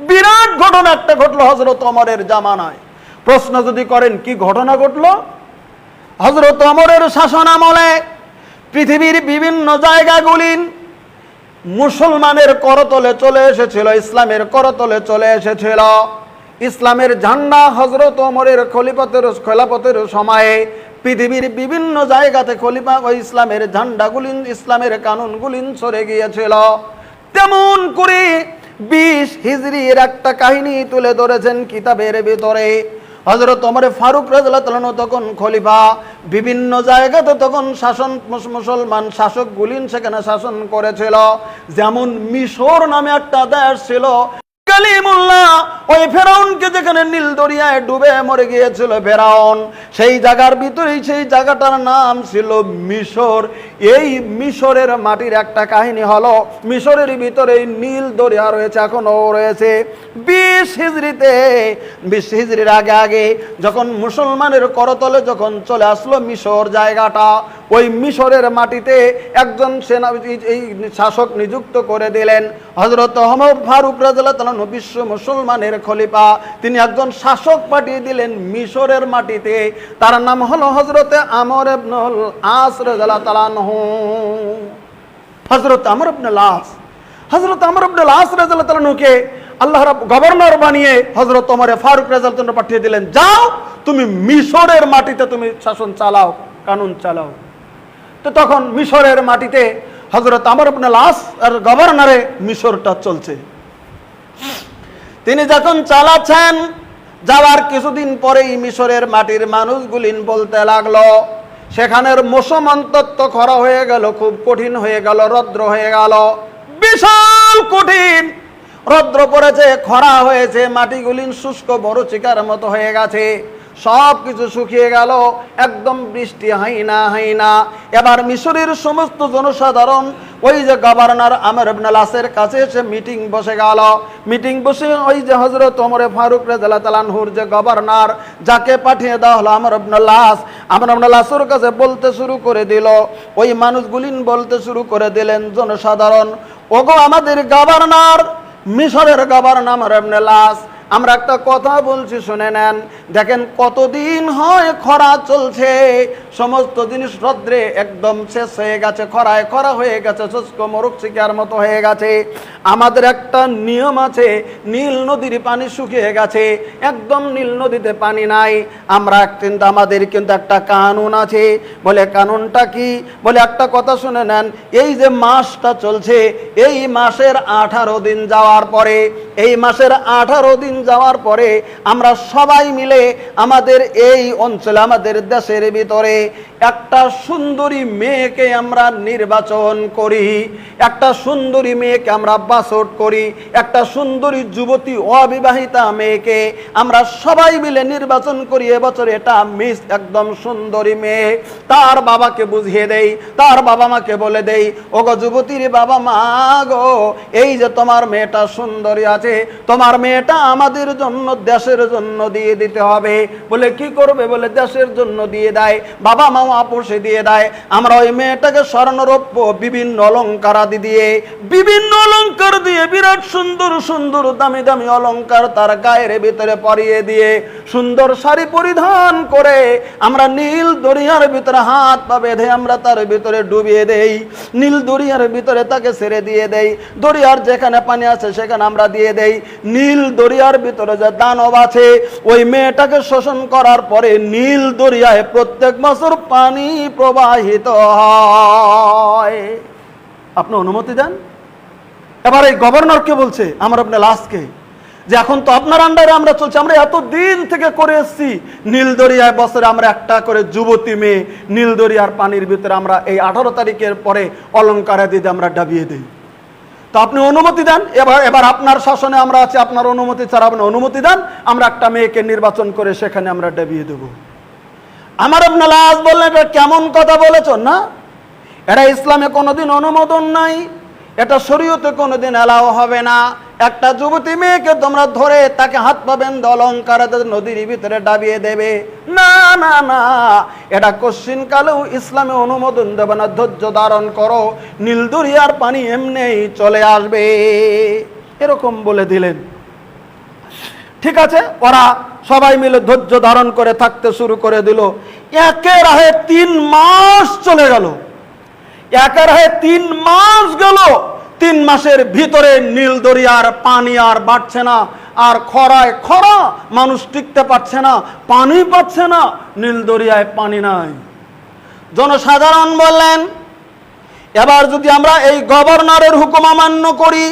বিরাট ঘটনা একটা ঘটলো হজরত অমরের জামানায়। প্রশ্ন যদি করেন, কি ঘটনা ঘটলো? হজরত অমরের শাসন আমলে পৃথিবীর বিভিন্ন জায়গাগুলি মুসলমানের করতলে চলে এসেছিল, ইসলামের করতলে চলে এসেছিল। ইসলামের ঝান্ডা হজরত ওমরের খলিপতের খেলাপথের সময়ে পৃথিবীর বিভিন্ন জায়গাতে খলিফা ও ইসলামের ঝান্ডাগুলিন ইসলামের কানুনগুলিন সরে গিয়েছিল। তেমন করে বিশ হিজড়ির একটা কাহিনী তুলে ধরেছেন কিতাবের ভিতরে। হজরত ওমর ফারুক রাজু তখন খলিফা, বিভিন্ন জায়গাতে তখন শাসন মুস- মুসলমান শাসক গুলিন সেখানে শাসন করেছিল। যেমন মিশর নামে একটা দেশ ছিল কালিমুল্লাহ ওই ফেরাউনকে যেখানে নীল দরিয়ায় ডুবে মরে গিয়েছিল ফেরাউন, সেই জায়গার ভিতরেই সেই জায়গাটার নাম ছিল মিশর। এই মিশরের মাটির একটা কাহিনী হলো, মিশরের ভিতরে নীল দরিয়া রয়েছে, এখনও রয়েছে। বিশ হিজড়িতে, বিশ হিজড়ির আগে আগে যখন মুসলমানের করতলে যখন চলে আসলো মিশর জায়গাটা ওই মিশরের মাটিতে একজন সেনা এই- শাসক নিযুক্ত করে দিলেন। হজরত অহমদ ফারুক রাজু বিশ্ব মুসলমানের খলিফা। তিনি একজন শাসক পাঠিয়ে দিলেন মিশরের মাটিতে। তার নাম হলো হজরতে আমর ইবনুল আস রাজাল্লাহ তালানহু হজরত আমর ইবনুল আস হজরত আমর ইবনুল আস রাজাল্লাহ তালানহুকে আল্লাহ গভর্নর বানিয়ে হজরত ওমরে ফারুক রাজাল্লাহ পাঠিয়ে দিলেন, যাও, তুমি মিশরের মাটিতে তুমি শাসন চালাও, কানুন চালাও। তো তখন মিশরের মাটিতে হজরত আমর ইবনুল আস আর গভর্নরে মিশরটা চলছে। তিনি যখন চালাচ্ছেন, যাওয়ার কিছুদিন পরেই মিশরের মাটির মানুষগুলিন বলতে লাগল, সেখানের মৌসুম অন্তত্ব খরা হয়ে গেল, খুব কঠিন হয়ে গেল, রৌদ্র হয়ে গেল। বিশাল কঠিন! রৌদ্র পড়েছে, খরা হয়েছে মাটিগুলিন শুষ্ক, বড় চিকার মতো হয়ে গেছে। সব কিছু শুকিয়ে গেল, একদম বৃষ্টি হয় না হয় না এবার মিশরের সমস্ত জনসাধারণ, ওই যে গভর্নর আমের আবনালাসের কাছে এসে মিটিং বসে গেল। মিটিং বসে ওই যে হজরত ওমরে ফারুক রেজাল্লাহ তালানহুর যে গভর্নর, যাকে পাঠিয়ে দেওয়া হলো আমর আবনাল্লাস আমর আবনাল্লাসের কাছে বলতে শুরু করে দিল। ওই মানুষগুলিন বলতে শুরু করে দিলেন, জনসাধারণ, ওগো আমাদের গভর্নর, মিশরের গভর্নর আমর আবনাল্লাস আমরা একটা কথা বলছি শুনে নেন। দেখেন কতদিন হয় খরা চলছে সমস্ত জিনিস রদ্রে একদম শেষ হয়ে গেছে, খরায় খরা হয়ে গেছে, শুষ্ক মরুক শিকার মতো হয়ে গেছে। আমাদের একটা নিয়ম আছে, নীল নদীর পানি শুকিয়ে গেছে, একদম নীল নদীতে পানি নাই। আমরা কিন্তু আমাদের কিন্তু একটা কানুন আছে। বলে কানুনটা কি? বলে একটা কথা শুনে নেন, এই যে মাসটা চলছে, এই মাসের আঠারো দিন যাওয়ার পরে, এই মাসের আঠারো দিন যাওয়ার পরে আমরা সবাই মিলে আমাদের এই অঞ্চলে, আমাদের দেশের ভিতরে একটা সুন্দরী মেয়েকে আমরা নির্বাচন করি, একটা সুন্দরী মেয়েকে আমরা বাসট করি, একটা সুন্দরী যুবতী অবিবাহিতা মেয়েকে আমরা সবাই মিলে নির্বাচন করি। এবছর এটা মিস একদম সুন্দরী মেয়ে। তার বাবাকে বুঝিয়ে দেই, তার বাবা মাকে বলে দেই, ওগো যুবতীর বাবা মা গো, এই যে তোমার মেয়েটা সুন্দরী আছে, তোমার মেয়েটা আমাদের জন্য দেশের জন্য দিয়ে দিতে হবে। বলে কি করবে? বলে দেশের জন্য দিয়ে দেয়। বাবা মাও আপোষে দিয়ে দেয়। আমরা ওই মেয়েটাকে স্বর্ণরৌপ্য, বিভিন্ন অলঙ্কার আদি দিয়ে, বিভিন্ন অলঙ্কার দিয়ে, বিরাট সুন্দর সুন্দর, দামি দামি অলঙ্কার তার গায়ের ভিতরে পরিয়ে দিয়ে, সুন্দর শাড়ি পরিধান করে আমরা নীল দরিয়ার ভিতরে হাত পা বেঁধে আমরা তার ভিতরে ডুবিয়ে দেই। নীল দরিয়ার ভিতরে তাকে ছেড়ে দিয়ে দেই। দরিয়ার যেখানে পানি আছে সেখানে আমরা দিয়ে দেই। নীল দরিয়ার ভিতরে যে দানব আছে, ওই মেয়েটাকে শোষণ করার পরে নীল দরিয়ায় প্রত্যেক বছর পানি প্রবাহিত হয়। আপনি অনুমতি দেন? এবার এই গভর্নরকে বলছে, আমার আপনার লাস্টকে যে এখন তো আপনার আন্ডারে আমরা চলছি, আমরা এত দিন থেকে করে এসেছি, নীলদরিয়ায় বছরে আমরা একটা করে যুবতী মেয়ে, নীলদরিয়ার পানির ভিতরে আমরা এই আঠারো তারিখের পরে অলঙ্কারে দিয়ে আমরা ডাবিয়ে দিই। তো আপনি অনুমতি দেন, এবার এবার আপনার শাসনে আমরা আছি, আপনার অনুমতি ছাড়া আপনি অনুমতি দেন, আমরা একটা মেয়েকে নির্বাচন করে সেখানে আমরা ডাবিয়ে দেব। আমার আপনার আজ বললেন, এটা কেমন কথা বলেছ না? এটা ইসলামে কোনোদিন অনুমোদন নাই, এটা শরীয়তে কোনোদিন এলাও হবে না। একটা যুবতী মেয়েকে তোমরা ধরে তাকে হাত পাবেন অলঙ্কার নদীর ভিতরে ডাবিয়ে দেবে। না না না, এটা কশ্চিন কালেও ইসলামে অনুমোদন দেবে না, ধৈর্য ধারণ করো নীলদুরিয়ার পানি এমনিই চলে আসবে। এরকম বলে দিলেন। ঠিক আছে? ওরা সবাই মিলে ধৈর্য ধারণ করে থাকতে শুরু করে দিল। একে রাহে তিন মাস চলে গেল। একের হয়ে তিন মাস গেল। তিন মাসের ভিতরে নীল দরিয়ার পানি আর বাড়ছে না। আর খরায় খরা মানুষ টিকতে পারছে না, পানি পাচ্ছে না, নীল দরিয়ায় পানি নাই। জনসাধারণ বললেন, এবার যদি আমরা এই গভর্নরের হুকুম অমান্য করি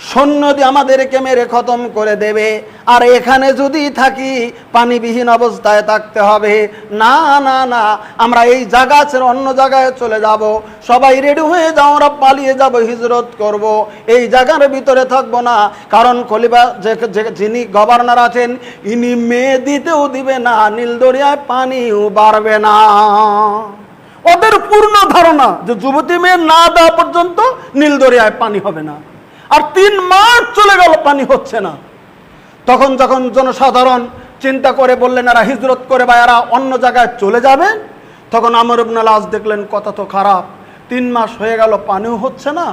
সৈন্য আমাদেরকে মেরে খতম করে দেবে। আর এখানে যদি থাকি, পানিবিহীন অবস্থায় থাকতে হবে। না না না, আমরা এই জায়গা ছেড়ে অন্য জায়গায় চলে যাব। সবাই রেডি হয়ে যাও, আমরা পালিয়ে যাব, হিজরত করব। এই জায়গার ভিতরে থাকব না, কারণ খলিফা যিনি গভর্নর আছেন, ইনি মেয়ে দিতেও দিবে না নীলদরিয়ায় পানিও বাড়বে না। ওদের পূর্ণ ধারণা যে যুবতী মেয়ে না দেওয়া পর্যন্ত নীল দরিয়ায় পানি হবে না। আর তিন মাস চলে গেল, পানি হচ্ছে না। তখন যখন জনসাধারণ চিন্তা করে বললেন, এরা হিজরত করে বা এরা অন্য জায়গায় চলে যাবে? তখন আমর ইবনুল আজ দেখলেন, কথা তো খারাপ। তিন মাস হয়ে গেল, পানিও হচ্ছে না,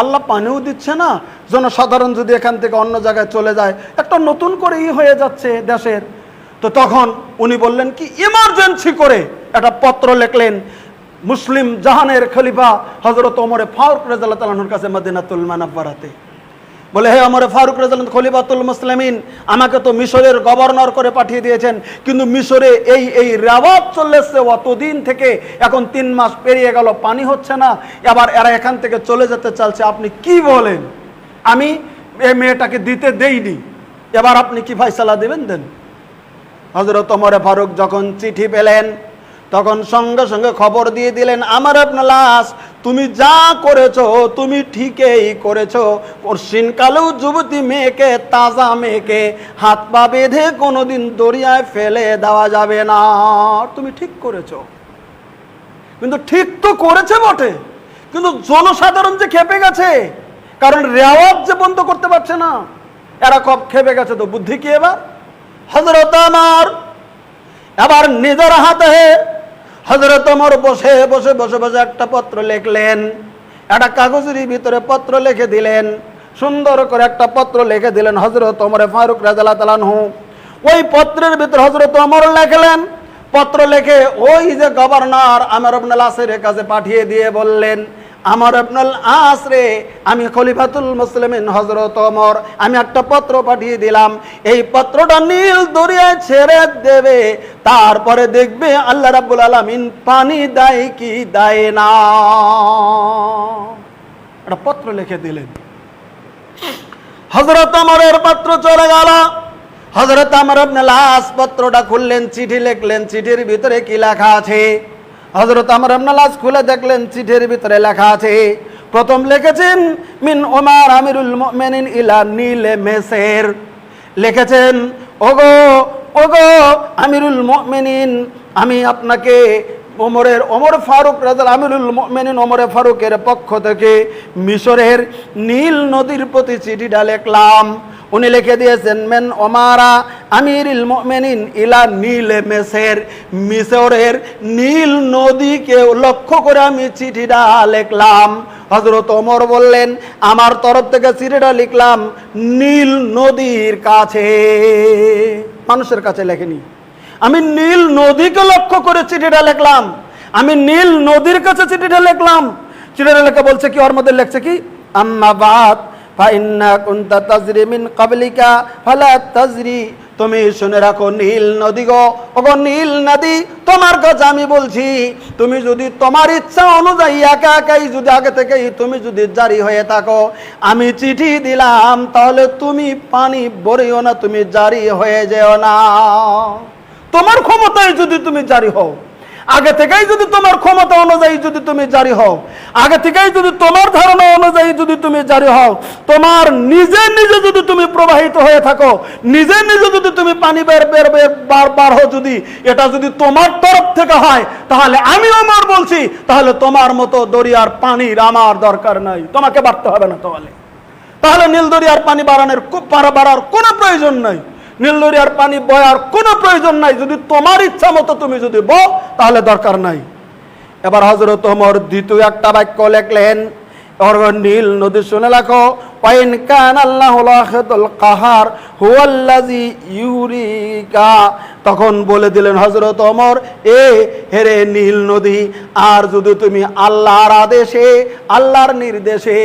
আল্লাহ পানিও দিচ্ছে না। জনসাধারণ যদি এখান থেকে অন্য জায়গায় চলে যায়, একটা নতুন করে ই হয়ে যাচ্ছে দেশের। তো তখন উনি বললেন, কি ইমার্জেন্সি করে? একটা পত্র লিখলেন মুসলিম জাহানের খলিফা হজরত ওমরে ফারুক রাজাল্লাহ কাছে মদিনাতুল মানাব্বারাতে। বলে, হে আমার ফারুক রাজাল খলিফাতুল মুসলিমিন, আমাকে তো মিশরের গভর্নর করে পাঠিয়ে দিয়েছেন, কিন্তু মিশরে এই এই রেওয়াজ চলেছে অতদিন থেকে। এখন তিন মাস পেরিয়ে গেল, পানি হচ্ছে না। এবার এরা এখান থেকে চলে যেতে চালছে আপনি কি বলেন? আমি এই মেয়েটাকে দিতে দেইনি। এবার আপনি কি ফাইসালা দেবেন দেন? হজরত ওমরে ফারুক যখন চিঠি পেলেন তখন সঙ্গে সঙ্গে খবর দিয়ে দিলেন, আমার আপনার লাশ, তুমি যা করেছ, তুমি ঠিকই করেছ। কালেও যুবতী মেয়েকে, তাজা মেয়েকে হাত পা বেঁধে কোনোদিন দরিয়ায় ফেলে দেওয়া যাবে না। তুমি ঠিক করেছ। কিন্তু ঠিক তো করেছে বটে। কিন্তু জনসাধারণ যে খেপে গেছে, কারণ রেওয়াজ যে বন্ধ করতে পারছে না, এরা কব খেপে গেছে তো বুদ্ধি কি এবার? হজরত আমার, এবার নিজের হাতে হজরত আমার বসে বসে বসে বসে একটা পত্র লিখলেন। একটা কাগজের ভিতরে পত্র লিখে দিলেন। সুন্দর করে একটা পত্র লিখে দিলেন হজরত অমরে ফারুক রাজালা তালানহু ওই পত্রের ভিতরে হজরত অমর লেখলেন। পত্র লেখে ওই যে গভর্নর আমার কাছে পাঠিয়ে দিয়ে বললেন আমার আপনাল আসরে আমি খলিফাতুল মুসলিমিন হজরত অমর আমি একটা পত্র পাঠিয়ে দিলাম। এই পত্রটা নীল দরিয়ায় ছেড়ে দেবে, তারপরে দেখবে আল্লাহ রাব্বুল আলামিন পানি দেয় কি দেয় না। একটা পত্র লিখে দিলেন। হজরত অমরের পত্র চলে গেল। হজরত আমার আপনার লাশ পত্রটা খুললেন, চিঠি লিখলেন, চিঠির ভিতরে কি লেখা আছে? হজরত আমার আপনার লাশ খুলে দেখলেন, চিঠির ভিতরে লেখা আছে, প্রথম লিখেছেন, মিন ওমার আমিরুল মুমিনিন ইলা নীলে মেসের। লিখেছেন, ওগো ওগো আমিরুল মুমিনিন, আমি আপনাকে ওমরের, ওমর ফারুক রাজাল আমিরুল মুমিনিন ওমরে ফারুকের পক্ষ থেকে মিশরের নীল নদীর প্রতি চিঠিটা লিখলাম। উনি লিখে দিয়েছেন, মেন ওমারা আমিরুল মুমিনিন ইলা নীল মেসের মিশরের নীল নদীকে লক্ষ্য করে আমি চিঠিটা লিখলাম। হজরত ওমর বললেন, আমার তরফ থেকে চিঠিটা লিখলাম নীল নদীর কাছে। মানুষের কাছে লেখেনি। আমি নীল নদীকে লক্ষ্য করে চিঠিটা লিখলাম। আমি নীল নদীর কাছে চিঠিটা লিখলাম। চিঠিটা লেখা বলছে কি, ওর মধ্যে লেখছে কি, আম্মা বাদ ফাইন্না কুনতা তাজরি মিন কাবলিকা ফালা তাজরি, তুমি শুনে রাখো নীল নদী গো। ওগো নীল নদী, তোমার কাছে আমি বলছি, তুমি যদি তোমার ইচ্ছা অনুযায়ী একা একাই যদি আগে থেকেই তুমি যদি জারি হয়ে থাকো, আমি চিঠি দিলাম, তাহলে তুমি পানি বরিও না, তুমি জারি হয়ে যেও না। তোমার ক্ষমতায় যদি তুমি জারি হও আগে থেকেই যদি তোমার ক্ষমতা অনুযায়ী যদি তুমি জারি হও, আগে থেকেই যদি তোমার ধারণা অনুযায়ী যদি তুমি জারি হও, তোমার নিজে নিজে যদি তুমি প্রবাহিত হয়ে থাকো, নিজে নিজে যদি তুমি পানি বের বের বের, বার হো যদি, এটা যদি তোমার তরফ থেকে হয়, তাহলে আমি আমার বলছি, তাহলে তোমার মতো দরিয়ার পানির আমার দরকার নাই। তোমাকে বাড়তে হবে না তাহলে। তাহলে নীল দরিয়ার পানি বাড়ানোর বাড়ার কোনো প্রয়োজন নাই। নীল দরিয়ার পানি বয়ার কোনো প্রয়োজন নাই। যদি তোমার ইচ্ছা মতো তুমি যদি বো তাহলে দরকার নাই। এবার হজরত ওমর দ্বিতীয় একটা বাক্য লেখলেন নীল নদী শুনে রাখো ওয়াইন কান আল্লাহ কাহার হুয়াল্লাজি ইউরিকা। তখন বলে দিলেন হজরত ওমর, এ হেরে নীল নদী, আর যদি তুমি আল্লাহর আদেশে, আল্লাহর নির্দেশে